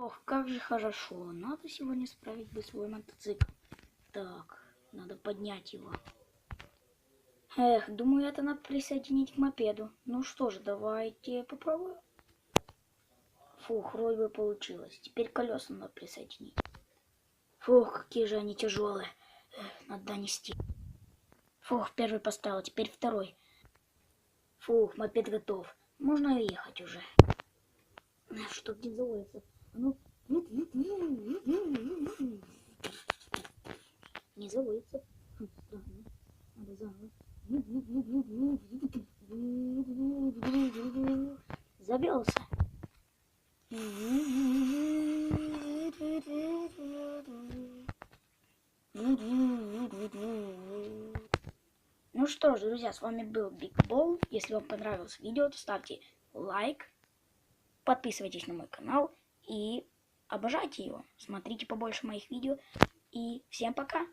Ох, как же хорошо. Надо сегодня справить бы свой мотоцикл. Так, надо поднять его. Эх, думаю, это надо присоединить к мопеду. Ну что же, давайте попробуем. Фух, вроде бы получилось. Теперь колеса надо присоединить. Фух, какие же они тяжелые. Эх, надо донести. Фух, первый поставил, теперь второй. Фух, мопед готов. Можно ехать уже. Эх, Чтоб не заводится. Не заводится. Надо. Завелся. Ну что ж, друзья, с вами был Биг Бол. Если вам понравилось видео, то ставьте лайк, подписывайтесь на мой канал и обожайте его. Смотрите побольше моих видео. И всем пока!